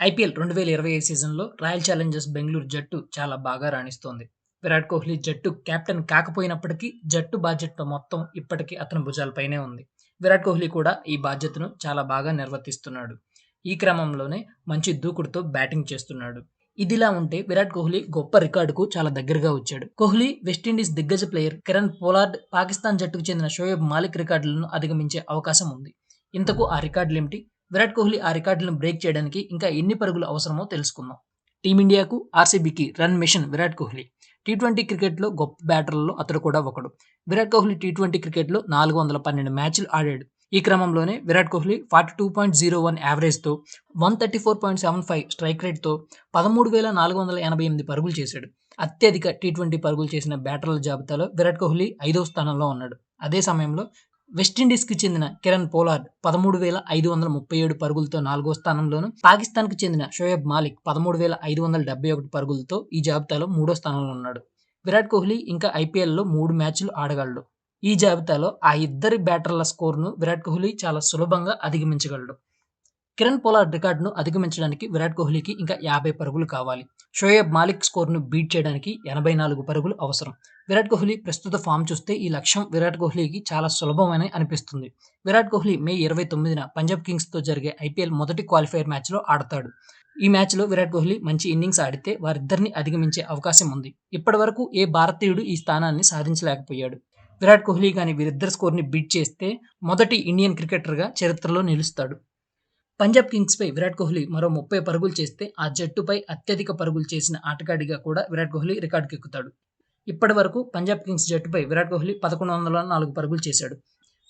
IPL రెండు వేల ఇరవై ఐదు సీజన్లో రాయల్ ఛాలెంజర్స్ బెంగళూరు జట్టు చాలా బాగా రాణిస్తోంది. విరాట్ కోహ్లీ జట్టు కెప్టెన్ కాకపోయినప్పటికీ జట్టు బాధ్యత మొత్తం ఇప్పటికీ అతని భుజాలపైనే ఉంది. విరాట్ కోహ్లీ కూడా ఈ బాధ్యతను చాలా బాగా నిర్వర్తిస్తున్నాడు. ఈ క్రమంలోనే మంచి దూకుడుతో బ్యాటింగ్ చేస్తున్నాడు. ఇదిలా ఉంటే విరాట్ కోహ్లీ గొప్ప రికార్డుకు చాలా దగ్గరగా వచ్చాడు. కోహ్లీ వెస్టిండీస్ దిగ్గజ ప్లేయర్ కిరణ్ పోలార్డ్ పాకిస్తాన్ జట్టుకు చెందిన షోయబ్ మాలిక్ రికార్డులను అధిగమించే అవకాశం ఉంది. ఇంతకు ఆ రికార్డులు ఏమిటి విరాట్ కోహ్లీ ఆ రికార్డులను బ్రేక్ చేయడానికి ఇంకా ఎన్ని పరుగులు అవసరమో తెలుసుకుందాం. టీమిండియాకు ఆర్సీబీకి run machine Virat Kohli. T twenty క్రికెట్లో గొప్ప బ్యాటర్లలో అతడు కూడా ఒకడు. విరాట్ కోహ్లీ టీ ట్వంటీ క్రికెట్లో నాలుగు వందల పన్నెండు మ్యాచ్లు ఆడాడు. ఈ క్రమంలోనే Virat Kohli forty two point zero one యావరేజ్తో one thirty four point seven five strike రేట్తో పదమూడు వేల నాలుగు వందల ఎనభై ఎనిమిది పరుగులు చేశాడు. అత్యధిక టీ ట్వంటీ పరుగులు చేసిన బ్యాటర్ల జాబితాలో విరాట్ కోహ్లీ ఐదవ స్థానంలో ఉన్నాడు. అదే సమయంలో వెస్టిండీస్కి చెందిన కిరణ్ పోలార్డ్ పదమూడు వేల ఐదు వందల ముప్పై ఏడు పరుగులతో నాలుగో స్థానంలోను పాకిస్తాన్కు చెందిన షోయబ్ మాలిక్ పదమూడు వేల ఐదు వందల డెబ్బై ఒకటి పరుగులతో ఈ జాబితాలో మూడో స్థానంలో ఉన్నాడు. విరాట్ కోహ్లీ ఇంకా ఐపీఎల్లో మూడు మ్యాచ్లు ఆడగలడు. ఈ జాబితాలో ఆ ఇద్దరి బ్యాటర్ల స్కోర్ను విరాట్ కోహ్లీ చాలా సులభంగా అధిగమించగలడు. కిరణ్ పోలార్డ్ రికార్డును అధిగమించడానికి విరాట్ కోహ్లీకి ఇంకా యాభై పరుగులు కావాలి. షోయబ్ మాలిక్ స్కోర్ను బీట్ చేయడానికి ఎనభై నాలుగు పరుగులు అవసరం. విరాట్ కోహ్లీ ప్రస్తుత ఫామ్ చూస్తే ఈ లక్ష్యం విరాట్ కోహ్లీకి చాలా సులభమని అనిపిస్తుంది. విరాట్ కోహ్లీ మే ఇరవై తొమ్మిదిన పంజాబ్ కింగ్స్తో జరిగే ఐపీఎల్ మొదటి క్వాలిఫైర్ మ్యాచ్లో ఆడతాడు. ఈ మ్యాచ్లో విరాట్ కోహ్లీ మంచి ఇన్నింగ్స్ ఆడితే వారిద్దరిని అధిగమించే అవకాశం ఉంది. ఇప్పటి వరకు ఏ భారతీయుడు ఈ స్థానాన్ని సాధించలేకపోయాడు. విరాట్ కోహ్లీ కానీ వీరిద్దరి స్కోర్ని బీట్ చేస్తే మొదటి ఇండియన్ క్రికెటర్గా చరిత్రలో నిలుస్తాడు. పంజాబ్ కింగ్స్పై విరాట్ కోహ్లీ మరో ముప్పై పరుగులు చేస్తే ఆ జట్టుపై అత్యధిక పరుగులు చేసిన ఆటగాడిగా కూడా విరాట్ కోహ్లీ రికార్డుకెక్కుతాడు. ఇప్పటి వరకు పంజాబ్ కింగ్స్ జట్టుపై విరాట్ కోహ్లీ పదకొండు వందల నాలుగు పరుగులు చేశాడు.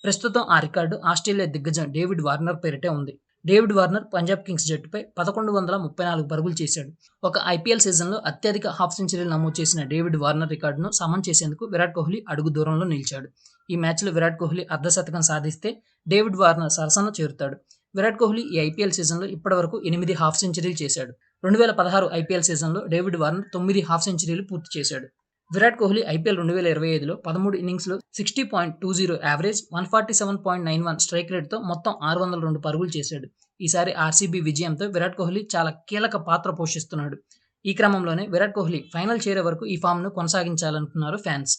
ప్రస్తుతం ఆ రికార్డు ఆస్ట్రేలియా దిగ్గజం డేవిడ్ వార్నర్ పేరిటే ఉంది. డేవిడ్ వార్నర్ పంజాబ్ కింగ్స్ జట్టుపై పదకొండు వందల ముప్పై నాలుగు పరుగులు చేశాడు. ఒక ఐపీఎల్ సీజన్లో అత్యధిక హాఫ్ సెంచరీలు నమోదు చేసిన డేవిడ్ వార్నర్ రికార్డును సమన్ చేసేందుకు విరాట్ కోహ్లీ అడుగు దూరంలో నిలిచాడు. ఈ మ్యాచ్లో విరాట్ కోహ్లీ అర్ధశతకం సాధిస్తే డేవిడ్ వార్నర్ సరసన చేరుతాడు. విరాట్ కోహ్లీ ఈ ఐపీఎల్ సీజన్లో ఇప్పటివరకు ఎనిమిది హాఫ్ సెంచరీలు చేశాడు. రెండు వేల పదహారు ఐపీఎల్ సీజన్లో డేవిడ్ వార్నర్ తొమ్మిది హాఫ్ సెంచరీలు పూర్తి చేశాడు. విరాట్ కోహ్లీ ఐపీఎల్ రెండు వేల ఇరవై ఐదులో పదమూడు ఇన్నింగ్స్లో sixty point two zero average one forty seven point nine one strike రేట్తో మొత్తం ఆరు వందల రెండు పరుగులు చేశాడు. ఈసారి ఆర్సీబీ విజయంతో విరాట్ కోహ్లీ చాలా కీలక పాత్ర పోషిస్తున్నాడు. ఈ క్రమంలోనే విరాట్ కోహ్లీ ఫైనల్ చేరే వరకు ఈ ఫామ్ను కొనసాగించాలనుకున్నారు ఫ్యాన్స్.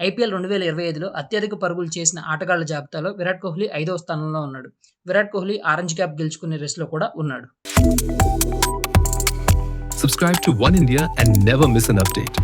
ఐపీఎల్ రెండు వేల ఇరవై ఐదులో అత్యధిక పరుగులు చేసిన ఆటగాళ్ళ జాబితాలో విరాట్ కోహ్లీ ఐదవ స్థానంలో ఉన్నాడు. విరాట్ కోహ్లీ ఆరెంజ్ క్యాప్ గెలుచుకునే రేస్లో కూడా ఉన్నాడు. Subscribe to One India and never miss an update.